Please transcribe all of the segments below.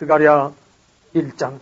스가랴 1장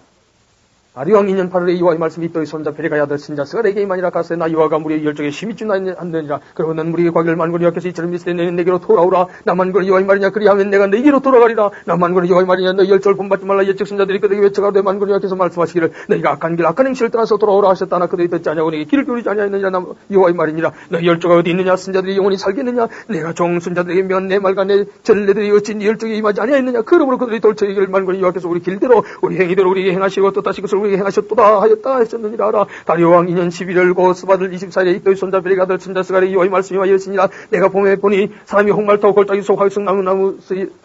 아리왕 2년 8월에 이와의 말씀이 또이 손자 베레가야 될 신자 스가랴에게 이만이라 가세 나 이와가 무리의 열정에 심히 준하느니라. 그러고 난 무리의 과기를 만군이 여께서 이처럼 미스에 내는 내게로 돌아오라. 나만 군이 이와의 말이냐? 그리하면 내가 내게로 돌아가리라. 나만 군이 이와의 말이냐? 너희 열정을 본받지 말라. 예측 신자들이 그들에게 외쳐가되 만군이 여께서 말씀하시기를 너희가 악한 길 악한 행실을 떠나서 돌아오라 하셨다나 그들이 듣지 아니하고 내게 길을 기울이지 아니하였느냐? 나 이와의 말이니라. 너희 열조가 어디 있느냐? 신자들이 영원히 살겠느냐? 내가 종 신자들에게 명한 내 말과 내 전례들이 어찌 네 열정에 임하지 아니하였느냐? 그러므로 그들이 돌처이기를 만군이 여께서 우리 길대로 우리 행위대로 우리에게 행하시고 또 다시 그것을 우리에게 행하셨도다 하였다 하셨느니라 하라. 다리오왕 2년 11월 고 스바들 24일에 이또의 손자 베리가 들 친자 스가리 이와의 말씀이 와이었으니라. 내가 봄에 보니 사람이 홍말타고 골짜기 속 화승나무 나무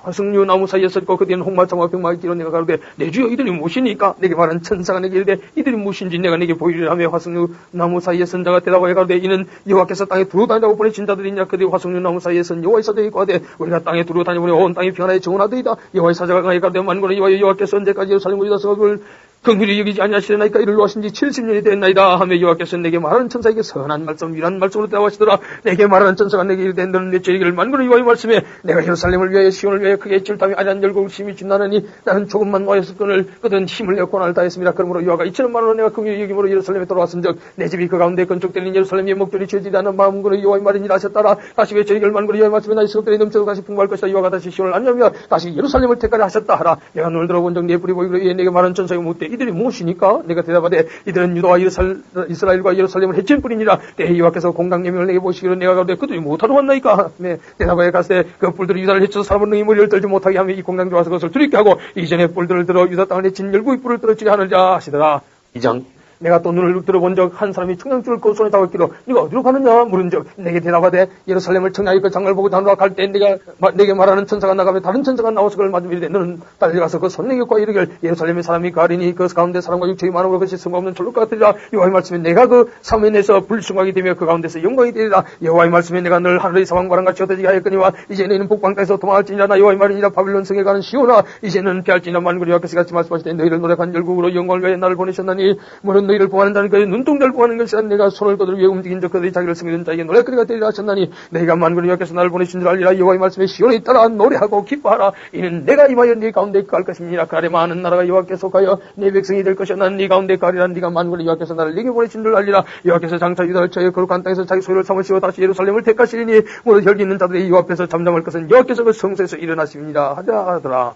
화승류 나무 사이에 서 있고 그 뒤에는 홍말타와 병마가 길어 내가 가로되 내 주여 이들이 무엇이니까? 내게 말한 천사가 내게 이르되 이들이 무엇인지 내가 내게 보이리라 하며 화승류 나무 사이에 선 자가 대답하여 가로되 이는 여호와께서 땅에 두루 다니라고 보내신 자들이냐? 그들이 화승류 나무 사이에 선 여호와의 사자에 가되 우리가 땅에 두루 다니보니 온 땅이 평안하여 정원하더이다. 여호와의 사자가 강에 가로되 만군의 여호와 여호와께서 언제까지 예루살렘 유다서가 그걸 긍휼히 여기지 아니하시려나이까? 이를 놓으신 지 70년이 됐나이다 하며 여호와께서 내게 말하는 천사에게 선한 말씀 위한 말씀으로 대화하시더라. 내게 말하는 천사가 내게 이르되 너는 내 죄를 만군의 여호와의 말씀에 내가 예루살렘을 위하여 시온을 위하여 크게 질담이 아니한 열국을 심히 진나느니 나는 조금만 모였을 끈을 그든 힘을 내어 고난을 다했습니다. 그러므로 여호와가 이천만 원을 내가 긍휼히 여김으로 예루살렘에 돌아왔은즉 내 집이 그 가운데 건축되는 예루살렘의 목줄이 죄지지 않은 마음군의 여호와의 말이니라 하셨다라. 다시 외쳐 이걸 만군의 여호와의 말씀에 나의 수업들이 넘쳐서 다시 풍부할 것이다. 여호와가 다시 시온을 안녕하며 다시 예루살렘을 택하려 하셨다 하라. 내가 눈을 들어본 적내 뿌리 보이기로 이에 내게 말한 천사가 묻되 이들이 무엇이니까 내가 대답하되 이들은 유다와 이스라엘, 이스라엘과 예루살렘을 해친 뿐이니라. 내 여호와께서 공강념을 내게 보시기로 내가 가로되 그들이 못하러 왔나이까 네, 대답하여 가세 그 뿔들이 유다를 해쳐서 사람은 능히 머리를 떨지 못하게 하며 이 공강 좋아서 그것을 두렵게 하고 이전에 뿔들을 들어 유다 땅을 해친 열국의 뿔을 떨어지게 하느냐 하시더라. 이장 내가 또 눈을 들어본 적 한 사람이 청량줄을 그 손에 잡고 있기로 네가 어디로 가느냐? 물은 적 내게 대답하되 예루살렘을 청량히 그 장을 보고 다누라 갈때 내가 마- 내게 말하는 천사가 나가며 다른 천사가 나와서 그를 맞으며 이르되 너는 달려가서 그 손내기과 이르길 예루살렘의 사람이 가리니 그 가운데 사람과 육체의 많음으로 그것이 성없는 졸록 같으리라. 여호와의 말씀에 내가 그 사면에서 불승하게 되며 그 가운데서 영광이 되리라. 여호와의 말씀에 내가 늘 하늘의 사방과랑 같이 흩어지게 하였거니와 이제 너희는 북방가에서 도망할지니라. 나 여호와의 말이니라. 바빌론 성에 가는 시오나 이제는 피할지니라. 만군이 여호와께서 같이 말씀하시되 너희를 노력한 열국으로 영광을 위하여 나를 보내셨나니 물은 너희를 자는 그의 눈동자를 보하는 것이라 내가 손을 거들 위해 움직인 적 그들이 자기를 섬기는 자에게 노래거리가 되리라 하셨나니 내가 만군이 여호와께서 나를 보내신 줄 알리라 여호와의 말씀에 시온에 따라 노래하고 기뻐하라. 이는 내가 임하여 네 가운데 것입니다. 그 아래 많은 나라가 여호와께 속하여 네 백성이 될 것이요 난네 가운데 거하리라. 네가 만군이 여호와께서 나를 네게 보내신 줄 알리라. 여호와께서 장차 유다를 쳐여 거룩한 땅에서 자기 소유를 삼으시고 다시 예루살렘을 택하시리니 무릇 혈기 있는 자들이 여 앞에서 잠잠할 것은 여호와께서 그 성소에서 일어나십니다. 하자 하더라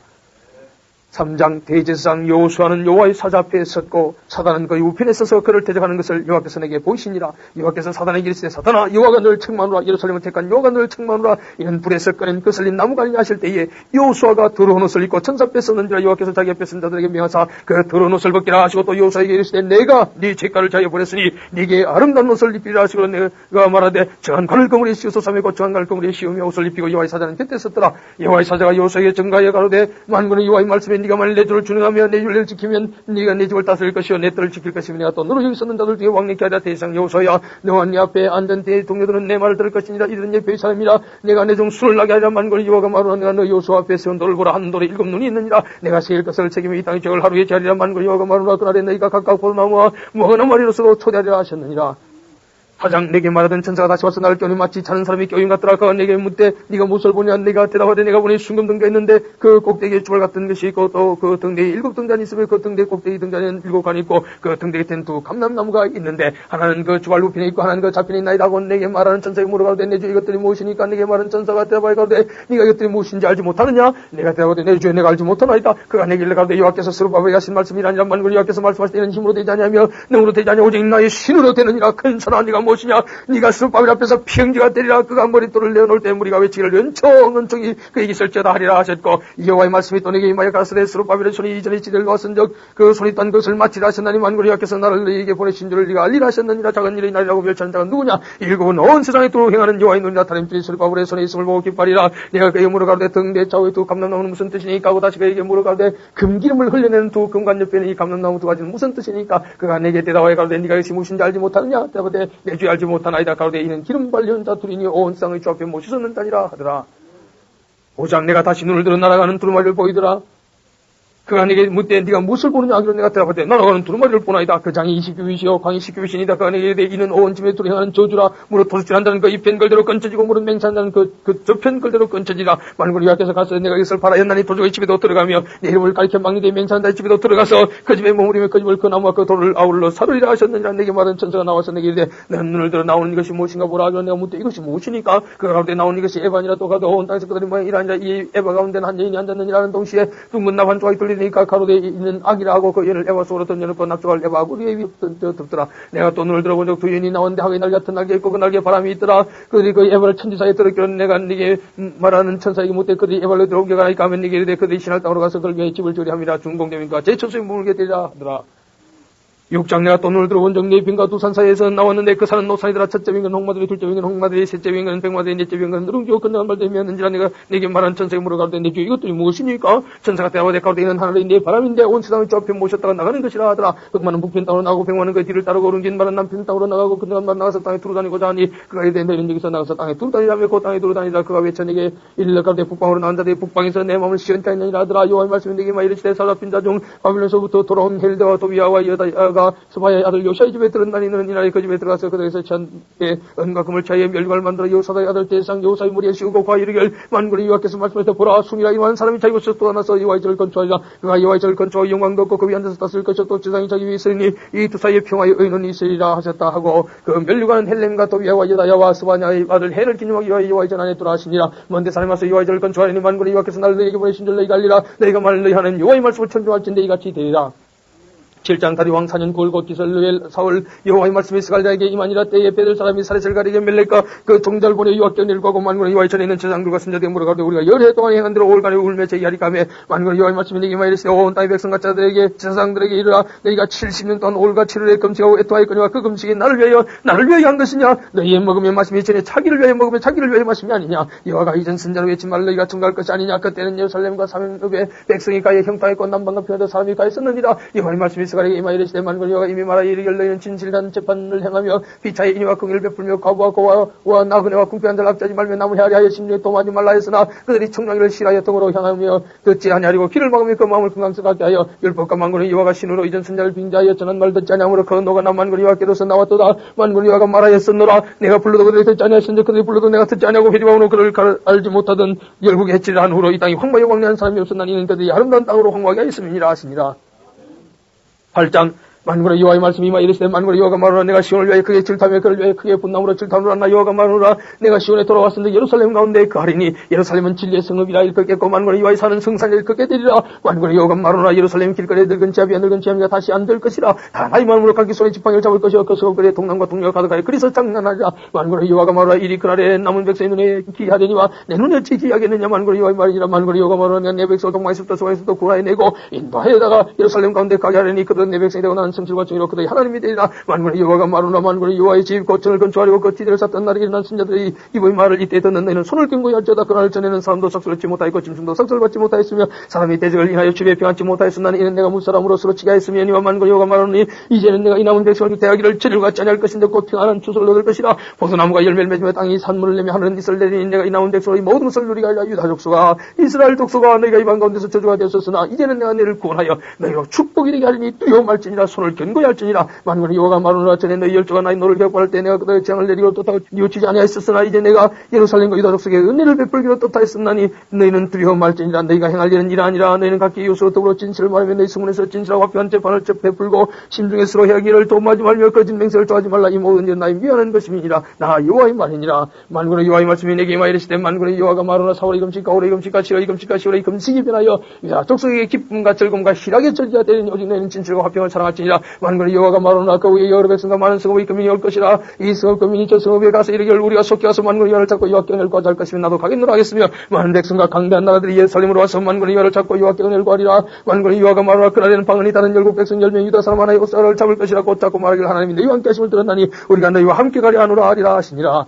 3장 대제사장 여호수아는 여호와의 사자 앞에 섰고 사단은 그의 우편에 서서 그를 대적하는 것을 여호와께서 내게 보이시니라. 여호와께서 사단에게 이르시되 사단아 여호와가 널 책망하노라 예루살렘을 택한 여호와가 널 책망하노라 이는 불에서 꺼낸 그슬린 나무가 아니냐 하실 때에 여호수아가 더러운 옷을 입고 천사 앞에 섰는지라 여호와께서 자기 앞에 선 자들에게 명하사 그 더러운 옷을 벗기라 하시고 또 여호수아에게 이르시되 내가 네 죄가를 자여 보냈으니 네게 아름다운 옷을 입히라 하시고 내가 말하되 저한 관을 거물에 씌우소 삼매고 저한 관을 거물에 씌우며 옷을 입히고 여호와의 사자는 곁에 섰더라. 여호와의 사자가 여호수아에게 증가하여 가로되 만군의 여호와의 말씀에 네가 만일 내 주를 준행하며 내 윤례를 지키면 네가 내 집을 다스릴 것이요 내 뜰을 지킬 것이며 내가 또 너로 여기 있었는 자들 중에 왕래케 하라 대상 여호수아야 너와 네 앞에 앉은 내 동료들은 내 말을 들을 것이니라. 이들은 예배의 사람이라 내가 내 종 술을 나게 하려 만군의 여호와가 말하노라 내가 너 여호수아 앞에 세운 돌을 보라. 한 돌에 일곱 눈이 있느니라. 내가 세일 것을 책임에 이 땅의 적을 하루에 자리라. 만군의 여호와가 말하노라 그날에 너희가 각각 보나무와 무화과 나무리로서로 초대하리라 하셨느니라 하장 내게 말하던 천사가 다시 와서 나를 껴니 마치 자는 사람이 껴인 같더라. 그가 내게 묻되 네가 무엇을 보냐? 내가 대답하되 내가 보니 순금등가 있는데 그 꼭대기에 주발 같은 것이 있고 또 그 등대에 일곱 등잔이 있으며 그 등대 꼭대기 등잔에는 일곱 관이 있고 그 등대 곁에는 두 감람나무가 있는데 하나는 그 주발 우편에 있고 하나는 그 있나이다. 하고 내게 말하는 천사에게 물어가되 내주 이것들이 무엇이니까 내게 말하는 천사가 대답하여 가되 네가 이것들이 무엇인지 알지 못하느냐? 내가 대답하되 내 주에 내가 알지 못하나이다. 그가 내게 일러 가되 여호와께서 스루바벨에 하신 말씀이라니라. 만군 여호와께서 말씀하실 때는 힘으로 되지 아니하며 능으로 되지 아니하며 오직 나의 신으로 되느니라. 큰 선아 네가 무엇이냐 네가 스룹바벨 앞에서 피행지가 되리라. 그가 머리돌을 내어놓을 때 무리가 외치기를 연청 연청이 그에게 있을지어다 하리라 하셨고 여호와의 말씀이 또 내게 임하여 가스레 스룹바벨의 손이 이전에 지들과 왔은적 그 손이 딴 것을 마치라 하셨나니 만군의 여호와께서 나를 너희에게 보내신 줄을 네가 알리라 하셨느니라. 작은 일이 나리라고 멸치하는 자가 누구냐? 일곱은 온 세상에 도로 행하는 여호와의 눈이 나타냄줄이 스룹바벨의 손에 있음을 보고 기뻐하리라. 내가 그에게 물어가되 등대 좌우에 두 감람나무는 무슨 뜻이니까 하고 다시 그에게 물어가되 금기름을 흘려내는 두 금관 옆에는 이 감람나무 두 가지는 무슨 뜻이니까? 그가 내게 대답하여 가로되 네가 이것이 무엇인지 알지 못하느냐? 대답하되 내주 알지 못하나이다 가로되 이는 기름 발리는 자 둘이니 온 세상의 주 앞에 모시섰는다니라 하더라. 오장 내가 다시 눈을 들어 날아가는 두루마리를 보이더라 그가 내게 묻되 네가 무엇을 보느냐 하기로 내가 대답하되 나라고는 두루마리를 보나이다. 그 장이 20규빗이요 광이 10규빗이니다. 그가 내게 이르되 이는 온 집에 두려하는 저주라. 무릇 도둑질한다는 그 이편 걸대로 건쳐지고 무릇 맹세한다는 그, 그 저편 걸대로 건쳐지라. 만군 여호와께서 가서 내가 이것을 바라였나니 도적의 집에도 들어가며 내 이름을 가리켜 막리되 맹세한다 집에도 들어가서 그 집에 머무리며 그 집을 그 나무와 그 돌을 아울러 사르리라 하셨느니라. 내게 말한 천사가 나와서 내게 이르되 내 눈을 들어 나오는 이것이 무엇인가 보라 하기로 내가 묻되 이것이 무엇이니까? 그 가운데 나오는 이것이 에반이라 또 가도 온 땅에서 그들이 모양 이라니라 이 에바 가운데는 한 여인이 앉았느니라는 동시에 둥근 나반 조각이 들리 니까 가로대 있는 악이라 하고 그 여인을 에바 속으로 던져놓고 에바 우리의 위에 덮더라. 내가 또 눈을 들어본 적두 여인이 나오는데 하기 날 같은 날개 있고 그 날개에 바람이 있더라. 그들이 그 에바를 천지사에 들었기로 내가 네게 말하는 천사에게 못해 그들이 에바를 들어오게 가니까 하면 네게 이르되 그들이 신할 땅으로 가서 그를 위해 집을 조리함이라. 중공dem인가 제 천수에 물게 되리라 하더라 육장 내가 또 눈을 들어본 적내 빈과 두산 사이에서 나왔는데 그 산은 노산이더라. 첫째 빈건 홍마들이 둘째 빈건 홍마들이 셋째 빈건 백마들이 넷째 빈건 누룽지고 끝나간 말됨이었는지라 내가 내게 말한 천사에게 물어가는데 내게 이것들이 무엇이니까? 천사가 대하되 가로되 이는 하늘에 내 바람인데 온 세상을 저편 모셨다가 나가는 것이라 하더라. 백만은 북편 땅으로 나가고 백만은 그 뒤를 따르고 오른긴 말은 남편 땅으로 나가고 끝나간 말은 나가서 땅에 두루 다니고자 하니 그가 이르되 너희는 여기서 나가서 땅에 두루 다니라며 그 땅에 두루 다니라. 그가 외쳐 내게 일러 가로되 북방으로 나온다 내 북방에서 내 마음을 시원케 하느니라 하더라. 여호와의 말씀이 내게 막 이르시되 사라핀 자중 바빌론서부터 돌아온 헬드와 도비아와 여다 가 스바야의 아들 요샤의 집에 들었나니 너는 이날에 그 집에 들어가서 그들에서 찬에 은과 금을 차에 멸관을 만들어 요사다의 아들 대상 요사의 무리에 씌우고 과 이르길 만군의 여호와께서 말씀하시되 보라 숭이라. 이만 사람이 자기 곳에서 또 하나서 여호와의 절을 건축하리라. 그가 여호와의 절을 건축하고 영광도 없고 그 위에 앉아서 땄을 것이요 또 지상이 자기 위에 있으니 이 두 사이의 평화의 의는 있으리라 하셨다 하고 그 멸류관 헬렘과 도비아와 여다야와 스바냐의 아들 해를 기념하기 위하여 여호와의 전 안에 돌아하시니라. 먼데 사람이 와서 여호와의 절을 건축하리니 만군의 여호와께서 나를 너희에게 보내신 줄 너희가 알리라. 너희가 말을 너희 하는 여호와의 말씀을 천중할진대 이같이 되리라 7장 다리 왕 4년 9월 곧 기설 루엘 사월 여호와의 말씀이 스갈자에게 이만이라 때에 베들 사람이 사레셀 가리게 멜레까 그 종자를 보내 유학교 내려가고 만군의 여호와의 전에 있는 제장들과 선자들에게 물어가되 우리가 열해 동안 행한 대로 올간에 울며 제이하리까며 만군의 여호와의 말씀이 내게 이마이르시되 온 땅의 백성과 자들에게 제사장들에게 이르라 너희가 70년 동안 올과 7일에 금식하고 애토하였거니와 그 금식이 나를 위하여 나를 위하여 한 것이냐? 너희의 먹으면 마시면 전에 자기를 위하여 먹으면 자기를 위하여 마심이 아니냐? 여호와가 이전 선자로 외친 말을 너희가 증가할 것이 아니냐? 그때는 예루살렘과 사면읍에 백성이 가에 형타했고 남방과 편에도 사람이 가했었느니라. 여호와의 말씀이 스갈에게 이마 이르시되 만군 여호와가 이미 말하 이르길 너희는 진실한 재판을 행하며 피차의 인위와 긍휼을 베풀며 과부와 고와 나그네와 궁핍한 자를 악자지 말며 남을 헤아려 하여 심령에 도마지 말라 했으나 그들이 청량이를 싫어하여 등으로 향하며 듣지 아니하리고 귀를 막으며 그 마음을 금강스럽게 하여 율법과 만군의 여호와가 신으로 이전 선자를 빙자하여 전한 말 듣지 아니하므로 그 너가 나 만군의 여호와께로서 나왔도다. 만군의 여호와가 말하였었노라. 내가 불러도 그들이 듣지 아니하였으니 그들이 불러도 내가 듣지 아니하고 회리방으로 그를 가- 알지 못하던 열국의 해치를 한 후로 이 땅이 황무에 왕래한 사람이 없었나니 이는 그들이 아름다운 땅으로 황무하게 하였음이니라 하시니라 8장 만군의 여호와의 말씀이 마 이르시되 만군의 여호와가 말하노라 내가 시온을 위하여 크게 질타며 그를 위하여 크게 분나무로 질타노라 나 여호와가 말하노라. 내가 시온에 돌아왔는데 예루살렘 가운데 그 하리니 예루살렘은 진리의 성읍이라 일컫겠고 만군의 여호와의 사는 성산이 일컫게 되리라. 만군의 여호와가 말하노라 예루살렘 길거리에 늙은 지압이야 늙은 지압이가 다시 안 될 것이라. 다 나의 마음으로 갈기 손에 지팡이를 잡을 것이요 그 성읍거리에 동남과 동료가 가득하여 그리서 장난하리라. 만군의 여호와가 말하노라 이리 그날에 남은 백성의 눈에 기하되니와 내 눈에 어찌 기하겠느냐. 만군의 여호와의 말이니라. 만군의 여호와가 말하노라 내 백성을 동방에서부터 소에서부터 구하여 내고 인도하여다가 예루살렘 가운데 가게 하려니 그들은 내 백성이 되고 나는 성실과 정의로 그들이 하나님이 되리라. 만군의 여호와가 말하노라. 만군의 여호와의 집 고천을 건축하려고 그 뒤들을 쌌던 날에 일어난 신자들이 이보의 말을 이때 듣는 너희는 손을 낀고 할지어다 그날 전에는 사람도 석설을 얻지 못하였고 짐승도 석설을 받지 못하였으며 사람이 대적을 인하여 집에 평안치 못하였으나니 이는 내가 무사람으로 쓰러치게 하였으며 이와 만군의 여호와가 말하노니 이제는 내가 이 남은 백성을 대하기를 갖지 아니할 것인데 곧 평안한 추수를 얻을 것이라. 포도나무가 열매를 맺으며 땅이 산물을 내며 하늘은 이슬을 내리니 내가 이 남은 백성을 이 모든 것을 누리게 하려 유다 족수가 이스라엘 족수가 너희가 이방 가운데서 저주가 되었으나 이제는 내가 너희를 구원하여 너희로 축복이 되게 하리니 두려워 말지니라 손을 견고히 할지니라. 만군의 여호와가 말하노라. 전에 너희 열조가 나의 노를 격발할 때 내가 그들의 재앙을 내리고 떴다고 뉘우치지 아니하였으나 이제 내가 예루살렘과 유다 족 속에 은혜를 베풀기로 떴다했으나니 너희는 두려워 말지니라. 너희가 행할 일은 일 아니라 너희는 각기 이웃으로 더불어 진실을 말하며 너희 성문에서 진실하고 합한 재판을 접 베풀고 심중에 서로 헤기를 도마지 말며 거짓 맹세를 좋아하지 말라. 이 모든 일은 나의 미안한 것임이니라. 나 여호와의 말이니라. 만군의 여호와의 말씀이 내게 이르시되 만군의 여호와가 말하노라. 사월의 금식과 올의 금식과 칠월의 금식과 시월의 금식이 변하여 유다 족속에게 기쁨과 즐거움과 희락의 절기가 되는 오직 너희는 진실과 화평을 사랑할지니 라. 만군의 여호와가 말하노라 그 위에 여러 백성과 많은 성읍의 금인이 올 것이라. 이 성읍 금인이 저 성읍에 가서 이르기를 우리가 속히 와서 만군의 여호와를 찾고 여호와께 은혜를 구하자 할 것이면 나도 가겠노라 하겠으며 많은 백성과 강대한 나라들이 예루살렘으로 와서 만군의 여호와를 찾고 여호와께 은혜를 구하리라. 만군의 여호와가 말하노라 그날에는 방언이 다른 열국 백성 열명 유다 사람 하나의 옷사를 잡을 것이라 곧 잡고 말하기를 하나님이 너희와 함께 하심을 들었나니 우리가 너희와 함께 가려 하노라 하리라 하시니라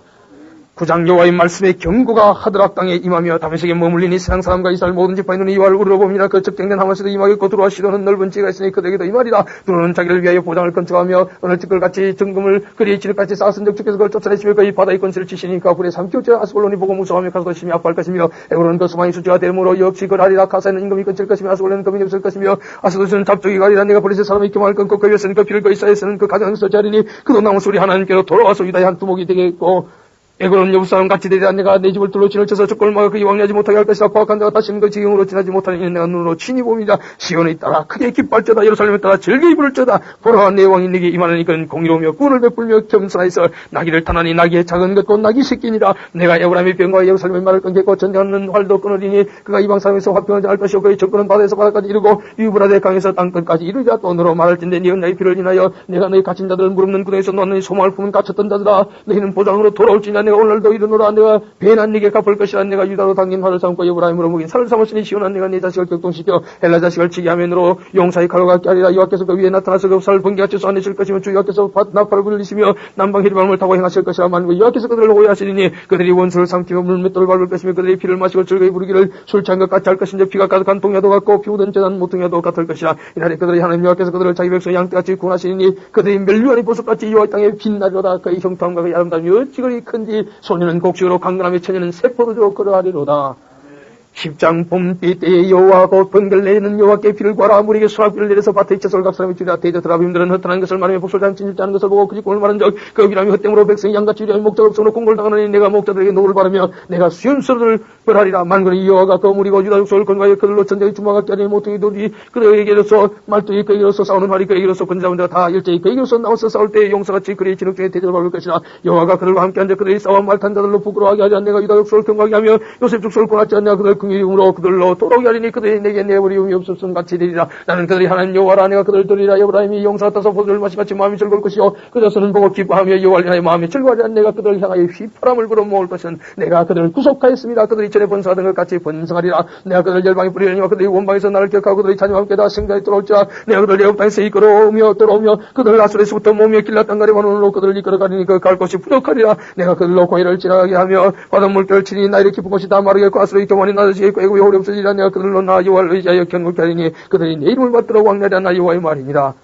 구장 여호와의 말씀에 경고가 하드락 땅에 임하며 다메섹에 머물리니 세상 사람과 이스라엘 모든 눈이 이와를 우러봅니다. 그 적정된 하마스도 임하겠고 들어와 시도는 넓은 지가 있으니 그들에게도 이 말이라 들어오는 자기를 위하여 보장을 건축하며 오늘 즉걸같이 정금을 그리 지륵같이 쌓았은 적 주께서 그걸 쫓아내시며 그의 바다의 권세를 치시니까 불에 삼키우자 아스골론이 보고 무서워하며 가서 심히 아파할 것이며 에고로는 그 수많이 수지가 되므로 역시 그라리라 가사에는 임금이 끊칠 것이며 아스골론은 금이 없을 것이며 아스도스는 잡종이 가리라 내가 버리세 사람이 교만을 끊고 그 위에서는 그 피를 그 이사에서는 그 가정에서 자리니 그도 나무 소리 하나님께로 돌아와서 유다의 한 두목이 되겠고 에고는 여부사람 같이 되리라 내가 내 집을 둘러 진을 쳐서 적골 막아 그이 왕래하지 못하게 할 것이라 포악한 자가 다시는 그 지경으로 지나지 못하는 내가 눈으로 친히 봅니다. 시온에 따라 크게 기뻐할저다. 예루살렘에 따라 즐거이 부를저다. 보라 내 왕이 내게 임하는 이건 공의로우며 꾼을 베풀며 겸손하여서 나귀를 타나니 나귀의 작은 것곧 나귀 새끼니라. 내가 에브라임의 병과 예루살렘의 말을 끊겠고 전쟁하는 활도 끊으리니 그가 이방 사람에서 화평하지 않을 것이요. 그의 접근은 바다에서 바다까지 이르고 유브라데 강에서 땅끝까지 이르자 또 너로 말할진대 네 은나의 피를 인하여 내가 너희 갇힌 자들을 무릎는 구덩에서 너는 소망을 품은 갇혔던 자들아. 너희는 보장으로 돌아올지냐 내가 오늘도 이르노라. 내가 배난 네게 갚을 것이라. 내가 유다로 당긴 화를 삼고 예브라임으로 먹인 살을 삼았으니 시온한 내가 네 자식을 격동시켜 헬라 자식을 치게 하면으로 용사의 칼로 갖게 하리라. 여호와께서 그 위에 나타나서 그 살을 번개같이 쏘아내실 것이며 주 여호와께서 나팔을 굴리시며 남방 히리밤을 타고 행하실 것이라 만고 여호와께서 그들을 호위하시리니 그들이 원수를 삼키며 물맷돌을 밟을 것이며 그들이 피를 마시고 즐거이 부르기를 술 취한 것 같이 할 것인데 피가 가득한 동야도 같고 피우던 재단 모퉁이도 같을 것이라. 이날에 그들이 하나님 여호와께서 그들을 자기 백성 양떼같이 구원하시니 그들이 멸류관의 보석같이 여호와 땅에 빛나리로다. 그의 형통함과 그의 아름다움이 어찌 그리 큰지 소년은 곡식으로 강건하며 처녀는 세포도로 그러하리로다 10장 봄비 때에 여호와 곧 번개를 내리는 여호와께 비를 구하라. 물에게 수라비를 내려서 밭에 이쳐서 각 사람이 주리라. 대저 드라빔들은 흩어난 것을 말하며 복술장 않은 것을 보고 그지 꿈을 말한 적그 비람이 헛됨으로 백성이 양같이 주리하며 목적 없으므로 공고를 당하느니 내가 목자들에게 노를 바르며 내가 수연스를 벌하리라. 만군의 여호와가 거물이고 유다 육속을 건강하여 그들로 전쟁의 주마같게 하니 모퉁이들이 그에게로서 말뚝이 그에게로서 싸우는 활이 그에게로서 군자운 자가 다 일제히 그에게로서 나와서 싸울 때 용사같이 그의 진흙 중에 대접을 받을 것이라. 여호와가 그들과 함께 앉아 그들이 싸워 말탄 자들로 부끄러워하게 하지 않내가 유다 육속을 경고하게 하며 요셉 죽속을 권하지 않냐 그들 긍휼이므로 그들로 돌아오게 하리니 그들이 내게 내버리움이 없었음 같이 되리라. 나는 그들이 하나님 여호와라 내가 그들 들이라. 여호라임이 용사 같아서 보들 마시같이 마음이 즐거울 것이요. 그 자손은 보고 기뻐하며 향하여 마음이 즐거워하지 않 내가 그들을 향하여 휘파람을 불어 모을 것은 내가 그들을 구속하였습니다. 그들이 전에 번성하던 것 같이 번성하리라. 내가 그들 열방에 뿌리려니와 그들이 원방에서 나를 기억하고 그들이 자녀와 함께 다 생자에 들어올지라 내가 그들 애굽 땅에서 이끌어오며 들어오며 그들 아수레스부터 몸에 길라 땅가리 원원으로 그들을 이끌어가리니 그갈 곳이 부족하리라. 내가 그들로 공의를 지나가게 하며 바닷물결 치니 나이를 깊은 곳이 다 마르겠고 아수레 경원이 낮아지겠고 애굽이 홀이 없어지리라 내가 그들로 나 여호와를 의지하여 견고케 하리니 그들이 내 이름을 받들어 왕래라 나 여호와의 말이니라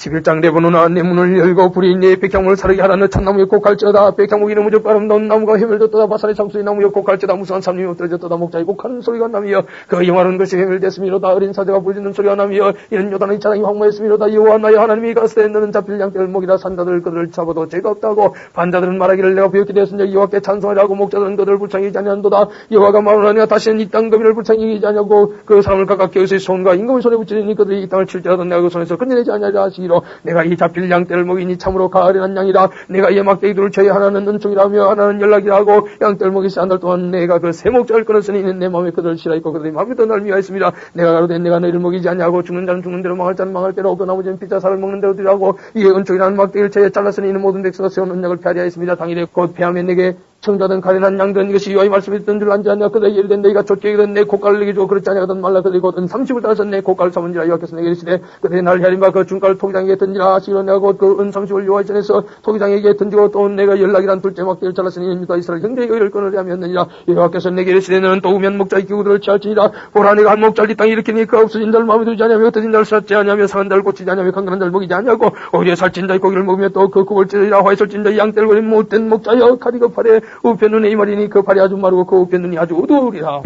11장 내보노나 내 문을 열고 불이 내 백향목을 사르게 하라. 너 참나무에 곡할지어다. 백향목 이름 무적 바람던 나무가 헤멜졌도다. 바산의 상수의 나무에 곡할지어다. 무수한 삼림이 엎드려졌도다. 목자의 곡하는 소리가 나며 그 영화는 것이 헤멜됐음이로다. 어린 사자가 부르짖는 소리가 나며 이는 요단의 자랑이 황무했음이로다. 여호와 나의 하나님이 가스에 너는 잡힐 양떼를 목이라. 산자들 그들을 잡아도 죄가 없다고 반자들은 말하기를 내가 부였게 되었으니 여호와께 찬송하라고 목자들은 그들을 불쌍히 자냐한도다. 여호와가 말하느냐 다시는 이땅 거민을 불쌍히 아니하고 그 사람을 가깝게 여기서 손과 임금의 손에 붙이니 그들이 이 땅을 칠지라도 내가 그 손에서 끝내지 아니하리라 하시기로 내가 이 잡힐 양떼를 먹이니 참으로 가을이란 양이라. 내가 이의 막대기들을 쳐야 하나는 은총이라며 하나는 연락이라고 양떼를 먹이 한달 동안 내가 그 세목자를 끊었으니 내 마음에 그들을 싫어했고 그들이 마음에 또날 미워했습니다. 내가 가로되 내가 너희를 먹이지 아니하고 죽는 자는 죽는 대로 망할 자는 망할 대로 그 나머지는 피자살을 먹는 대로 드리라고 이의 은총이라는 막대기를 쳐야 잘랐으니 이는 모든 백성가 세운 언약을 폐하리 하였습니다. 당일에 곧 폐하며 내게 청자든 가련한 양든 이것이 여호와의 말씀이 듣는 줄 안지 않냐 그들의 예를 너희가 이르던 내 고가를 주고 그렇지 아니하거든 말라 그들이 곧은 30을 따라서 내 고가를 삼은지라 여호와께서 내게 이르시되 그들이 나를 헤아림과 그 중가를 토기장에게 던지라 하시기로 내가 곧그은 30을 여호와의 전에서 토기장에게 던지고 또 내가 연락이란 둘째 막대를 잘랐으니 유다 이스라엘 형제의 의를 끊으려 하였느니라. 여호와께서 내게 이르시되 너는 또 우면 목자의 기구들을 취할지니라. 보라 내가 한 목자를 이 땅에 일으키니 그 없어진 자를 마음에 두지 아니하며 흩어진 자를 살지 아니하며 상한 자를 고치지 아니하며 강건한 자를 먹이지 아니하고 오히려 살찐 자의 고기를 먹으며 또그 찌르리라. 화에 살찐 자의 양떼를 거린 못된 목자여 가리고 팔에 우편 눈에 이 말이니 그 팔이 아주 마르고 그 우편 눈이 아주 어두우리라.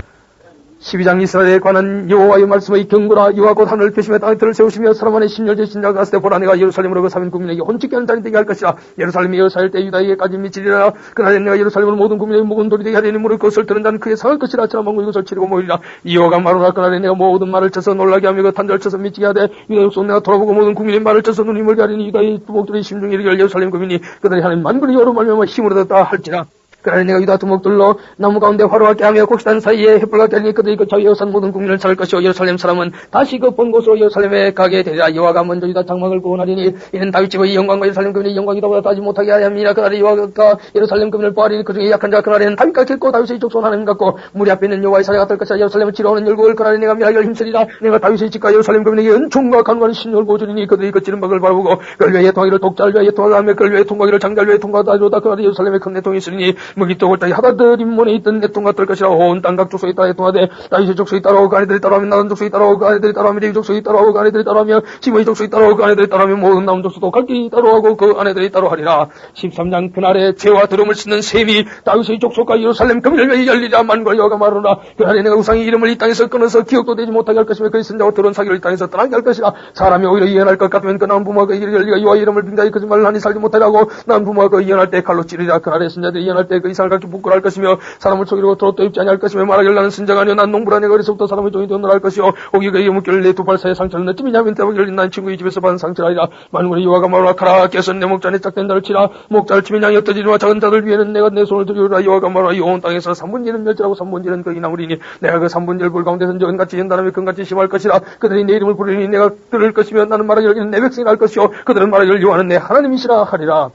12장 이스라엘에 관한 여호와의 말씀의 경고라 여호와 곧 하늘을 펴시며 땅에 들을 세우시며 사람 안에 신열제 신자가 갔을 때 보라 내가 예루살렘으로 그 사민 국민에게 혼축케 하는 자리 되게 할 것이라. 예루살렘이 여사일 때 유다에게까지 미치리라. 그날에 내가 예루살렘을 모든 국민에게 묵은 돌이 되게 하려니 무릎 그것을 들은 자는 크게 상할 것이라. 저라 망고 이것을 치르고 모이리라. 여호와가 말하라. 그날에 내가 모든 말을 쳐서 놀라게 하며 그 탄자를 쳐서 미치게 하되 유다 육속 내가 돌아보고 모든 국민의 말을 쳐서 눈이 멀게 하리니 유다의 두목들의 심중에 이르기를 예루살렘 국민이 그들이 하는 만군이 여러 말며 힘으로 듣다 할지라 그러나 내가 유다 두목들로 나무 가운데 화로하게 하며 곡식단 사이에 햇불 같게 하니 그들이 그 자기 여산 모든 국민을 찾을 것이요 예루살렘 사람은 다시 그 본 곳으로 예루살렘에 가게 되리라. 여호와가 먼저 유다 장막을 구원하리니 이는 다윗집의 영광과 예루살렘 국민의 영광이 더보다 따지 못하게 하려 함이라. 그날에 여호와가 예루살렘 국민을 보아리니 그중에 약한 자가 그날에는 다윗 같겠고 다윗의 족손 하나님 같고 무리 앞에 있는 여호와의 사자가 될 것이라. 예루살렘을 치러오는 열국을 그날에 내가 미하여 힘쓰리라. 내가 다윗의 집과 예루살렘 국민에게 은총과 간과한 신을 보여주리니 그들이 그 찌른 박을 바라보고 그를 위해 통하기를 독자를 위해 통하게 하며 그를 위해 통과기를 장자를 위해 통과하다. 그날에 예루살렘에 큰 내통이 있으리니 먹이 떡을 따위 하다들 인문에 있던 내통과 뜰 것이라 온 땅각 족속이 따라 내통하되 다윗의 족속이 따라오고 그 아내들이 따라오며 나단 족속이 따라오고 그 아내들이 따라오며 레위 족속이 따라오고 그 아내들이 따라오며 시므의 족속이 따라오고 그 아내들이 따라오며 모든 남은 족속도 갈기 따라오고 그 아내들이 따라하리라. 13장 그날에 죄와 드럼을 씻는 셈이 다윗의 족속과 예루살렘 금일명이 열리자 만과 여가 말하라. 그날에 내가 우상의 이름을 이 땅에서 끊어서 기억도 되지 못하게 할 것이며 그의 선자와 들은 사기를 이 땅에서 떠나게 할 것이라. 사람이 오히려 이해할 것 같으면 그 남은 부모가 그 일을 열리가 이와 이름을 빙자히 거짓말을 하니 살지 못하라고 남은 부모가 그 이해할 때 칼로 찌르리라. 그날에 선자들이 이해할 때그 이상을 갖게 부끄러할 것이며 사람을 속이려고 도로 입지 아니할 것이며 말하길 나는 선자가 아니여 난 농부라 내가 어려서부터 사람의 종이 되었노라 할 것이요. 오기 그의 무기를 내두 발 사이에 상처를 대박 열린 난 친구의 집에서 받은 상처라이라 만군의 여호와가 말하라. 깨선 내 목전에 짝된 자를 치라. 목자를 치면 양이 엎어지리와 작은 자들 위에는 내가 내 손을 들이우라. 여호와가 말하라. 이온 땅에서 삼분지는 멸절하고 삼분지는 그 이나무리니 내가 그 삼분지를 불 가운데 선적은 같이 연단하며 금같이 심할 것이라. 그들이 내 이름을 부르니 내가 들을 것이며 나는 말하기 여기는 내 백성이 날 것이요. 그들은 말하기를 여호와는 내 하나님이시라 하리라.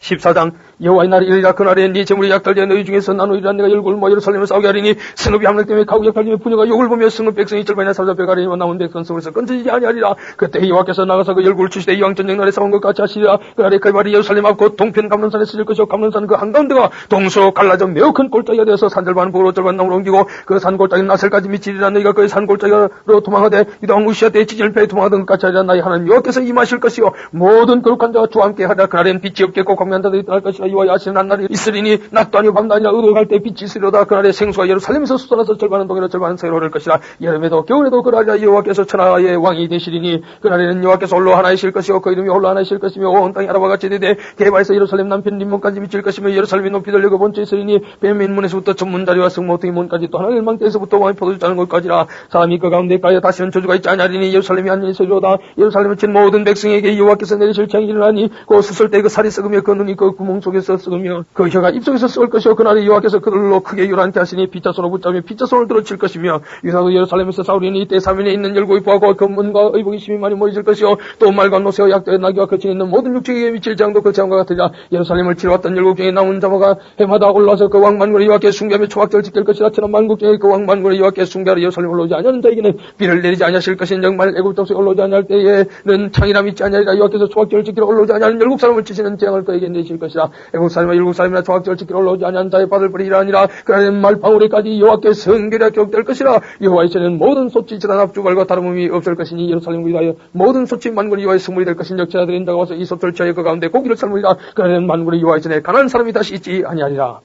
14장 여호와의 날이 이르리라. 그날에 네 재물이 약탈되어 너희 중에서 나누리라. 내가 열골 모여 예루살렘을 싸우게 하리니 승업이 함락 때문에 가고 약탈되며 부녀가 욕을 보며 승업 백성이 절반이나 사로잡혀 가리니 남은 백성 속에서 건져지지 아니하리라. 그때 여호와께서 나가서 그 열골을 치시되 이왕 전쟁 날에 싸운 것 같이 하시리라. 그날에 그 말이 예루살렘 앞곧 동편 감론산에 쓰질 것이요. 감론산 그 한가운데가 동서 갈라져 매우 큰 골짜기가 되어서 산절반 북으로 절반 남으로 옮기고 그 산 골짜기 나설까지 미치리라. 너희가 그 산 골짜기로 도망하되 유다왕 우시아 때 지질 패에 도망하던 것 같이 하리라. 나의 하나님 여호와께서 임하실 것이요. 모든 거룩한 자와 주와 함께 하리라. 그날엔 빛이 없겠고 광명한 자들이 떠날 것이라 이와 야시는 한 날이 있으리니 낮도 아니고 밤도 아니라 의도 갈때 빛이 있으리로다. 그날에 생수가 예루살렘에서 쏟아나서 절반은 동해로 절반은 서해로 흐를 것이라. 여름에도 겨울에도 그날이라. 여호와께서 천하의 왕이 되시리니 그날에는 여호와께서 홀로 하나이실 것이요 그 이름이 홀로 하나이실 것이며 온 땅이 아라와 같이 되되 개발에서 예루살렘 남편 림문까지 미칠 것이며 예루살렘이 높이 들려고 번째 있으리니 뱀민문에서부터 전문다리와 승모등이 문까지 또 하늘 망대에서부터 왕이 포도주 짜는 곳까지라. 사람이 그 가운데 가여 다시는 저주가 있지 아니하리니 예루살렘이 안녕히 서리로다. 예루살렘을 친 모든 백성에게 여호와께서 내리실 창이 일어나니 그 수술 때그 살이 썩으며 그 눈이 그 구멍 속에 서 썩으며 그 혀가 입속에서 썩을 것이요. 그날에 여호와께서 그들로 크게 요란케 하시니 피자손을 붙잡며 피자손을 들어 칠 것이며 유다도 예루살렘에서 싸우리니 이때 사면에 있는 열고의 부하고 검문과 의복이 심히 많이 모여질 것이요. 또 말과 노새와 약대의 나귀와 거친에 있는 모든 육체에 미칠 장도 그 재앙과 같으리라. 예루살렘을 치러 왔던 열국 중에 남은 자마가 해마다 올라서 그 왕만군의 여호와께 숭배하며 초학절을 지킬 것이라. 천한 만국 중에 그 왕만군의 여호와께 숭배하러 예루살렘 올라오지 아니하는 자에게는 비를 내리지 아니하실 것인 정말 애굽 땅에 올라오지 아니할 때에는 창이람 있지 아니하리라. 여호와께서 초학절을 지키러 올라오지 아니하는 열국 사람을 치시는 재앙을 그에게 내실 것이라 애국 사람과 열국 사람이나 초학절을 지키러 올라오지 아니하는 자의 받을 뿌리라 아니라. 그날엔 말방울에까지 여호와께 성결하게 기록될 것이라. 여호와의 전에는 모든 소치 지단 앞주갈과 다른 의미 없을 것이니 예루살렘 위하여 모든 소치 만군의 여호와의 성물이 될 것인 역제자들인 자가 와서. 이 소철 처의 그 가운데 고기를 삶으리라. 그날엔 만군의 여호와의 전에 가난한 사람이 다시 있지 아니하리라